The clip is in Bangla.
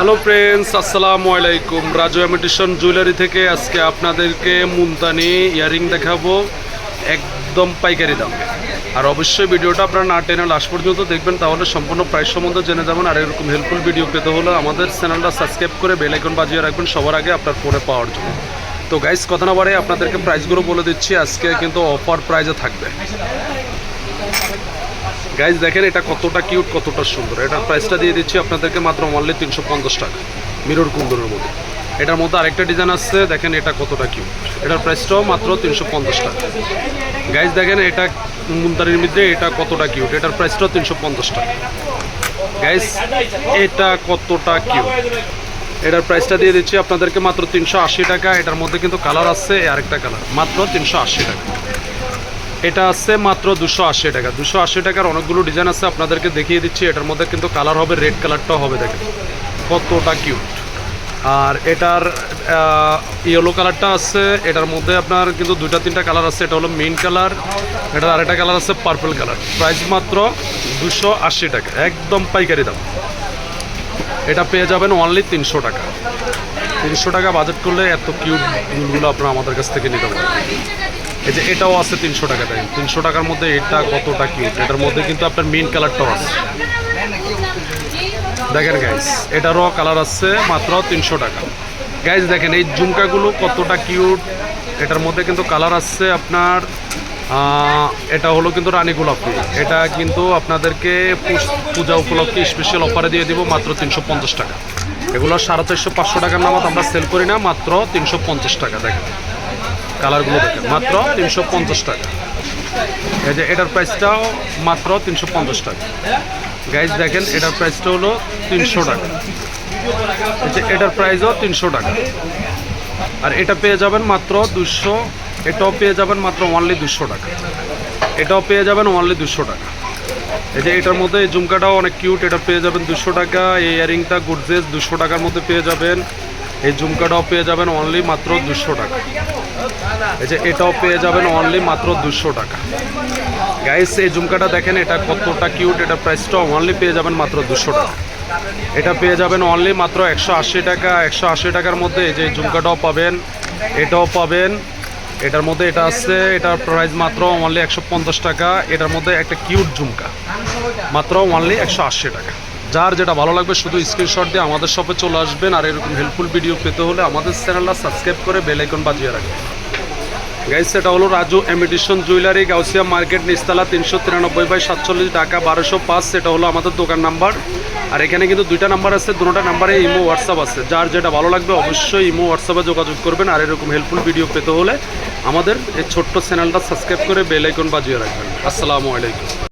হ্যালো ফ্রেন্ডস আসসালামু আলাইকুম রাজু এমিটেশন জুয়েলারি থেকে আজকে আপনাদেরকে মুলতানি ইয়ারিং দেখাবো। একদম পাইকারি দাম। আর অবশ্যই ভিডিওটা আপনারা না টেনে লাস্ট পর্যন্ত দেখবেন, তাহলে সম্পূর্ণ প্রাইস সম্বন্ধে জেনে যাবেন। আর এরকম হেল্পফুল ভিডিও পেতে হলে আমাদের চ্যানেলটা সাবস্ক্রাইব করে বেল আইকন বাজিয়ে রাখবেন সবার আগে আপনার ফোনে পাওয়ার জন্য। তো গাইস কথা না বাড়ে আপনাদেরকে প্রাইসগুলো বলে দিচ্ছি। আজকে কিন্তু অফার প্রাইজে থাকবে। গাইজ দেখেন এটা কতটা কিউট কতটা সুন্দর। এটার প্রাইসটা দিয়ে দিচ্ছি আপনাদেরকে মাত্র অনলি তিনশো পঞ্চাশ টাকা মিরর কুন্দরের মধ্যে। এটার মধ্যে আরেকটা ডিজাইন আসছে, দেখেন এটা কতটা কিউট এটার প্রাইসটাও মাত্র তিনশো পঞ্চাশ টাকা। গাইজ দেখেন এটা মুন্দারির মধ্যে এটা কতটা কিউট এটার প্রাইসটাও তিনশো পঞ্চাশ টাকা। গাইজ এটা কতটা কিউট এটার প্রাইসটা দিয়ে দিচ্ছি আপনাদেরকে মাত্র তিনশো আশি টাকা। এটার মধ্যে কিন্তু কালার আছে আরেকটা কালার মাত্র তিনশো আশি টাকা। এটা আছে মাত্র দুশো আশি টাকা। দুশো আশি টাকার অনেকগুলো ডিজাইন আছে, আপনাদেরকে দেখিয়ে দিচ্ছি। এটার মধ্যে কিন্তু কালার হবে রেড কালারটাও হবে, দেখেন। কতটা কিউট আর এটার ইয়েলো কালারটা আছে, এটার মধ্যে আপনার কিন্তু দুইটা, তিনটা কালার আছে। এটা হলো মেইন কালার এটার আরেকটা কালার আছে পার্পল কালার প্রাইস মাত্র দুশো আশি টাকা, একদম পাইকারি দাম। এটা পেয়ে যাবেন অনলি তিনশো টাকা। তিনশো টাকা বাজেট করলে এত কিউটগুলো আপনারা আমাদের কাছ থেকে নিতে পারেন এই যে এটাও আছে তিনশো টাকা দেয় তিনশো টাকার মধ্যে এটা কতটা কিউট এটার মধ্যে কিন্তু আপনার মেন কালারটাও আছে দেখেন গাইস এটারও কালার আছে মাত্র তিনশো টাকা। গাইস দেখেন এই ঝুমকাগুলো কতটা কিউট এটার মধ্যে কিন্তু কালার আছে আপনার এটা হলো কিন্তু রানী গোলাপি। এটা কিন্তু আপনাদেরকে পূজা উপলক্ষে স্পেশাল অফারে দিয়ে দিব মাত্র তিনশো পঞ্চাশ টাকা। এগুলো সাড়ে চারশো, পাঁচশো টাকার নামাত আমরা সেল করি না, মাত্র তিনশো পঞ্চাশ টাকা, দেখেন। কালারগুলো দেখেন, মাত্র তিনশো পঞ্চাশ টাকা। এই যে এটার প্রাইসটাও মাত্র তিনশো পঞ্চাশ টাকা। গাইজ দেখেন, এটার প্রাইসটা হলো তিনশো টাকা। এই যে এটার প্রাইসও তিনশো টাকা। আর এটা পেয়ে যাবেন মাত্র দুশো এটাও পেয়ে যাবেন মাত্র অনলি দুশো টাকা। এটাও পেয়ে যাবেন অনলি দুশো টাকা। এই যে এটার মধ্যে এই ঝুমকাটাও অনেক কিউট এটা পেয়ে যাবেন দুশো টাকা। এই ইয়ারিংটা গুডজেস দুশো টাকার মধ্যে পেয়ে যাবেন। এই ঝুমকাটাও পেয়ে যাবেন অনলি মাত্র দুশো টাকা। এই যে এটাও পেয়ে যাবেন অনলি মাত্র দুশো টাকা। গাইস এই ঝুমকাটা দেখেন, এটা কতটা কিউট এটা প্রাইসটা অনলি পেয়ে যাবেন মাত্র দুশো টাকা। এটা পেয়ে যাবেন অনলি মাত্র একশো আশি টাকা, একশো আশি টাকার মধ্যে এই যে ঝুমকাটাও পাবেন, এটাও পাবেন। এটার মধ্যে এটা আছে, এটার প্রাইস মাত্র অনলি একশো পঞ্চাশ টাকা, এটার মধ্যে একটা কিউট ঝুমকা। মাত্র অনলি একশো আশি টাকা। যার যেটা ভালো লাগবে শুধু স্ক্রিনশট দিয়ে আমাদের শপে চলে আসবেন আর এরকম হেল্পফুল ভিডিও পেতে হলে আমাদের চ্যানেলটা সাবস্ক্রাইব করে বেল আইকন বাজিয়ে রাখবেন। গাইস সেটা হলো Raju imitation jewellery Gausia market নিস্তালা তিনশো তিরানব্বই বাই সাতচল্লিশ টাকা বারোশো পাঁচ সেটা হলো আমাদের দোকান নাম্বার আর এখানে কিন্তু দুইটা নাম্বার আছে, দুটোটা নাম্বারে ইমো হোয়াটসঅ্যাপ আছে। যার যেটা ভালো লাগবে অবশ্যই ইমো হোয়াটসঅ্যাপে যোগাযোগ করবেন আর এরকম হেল্পফুল ভিডিও পেতে হলে আমাদের এই ছোট্ট চ্যানেলটা সাবস্ক্রাইব করে বেল আইকন বাজিয়ে রাখবেন। আসসালামু আলাইকুম।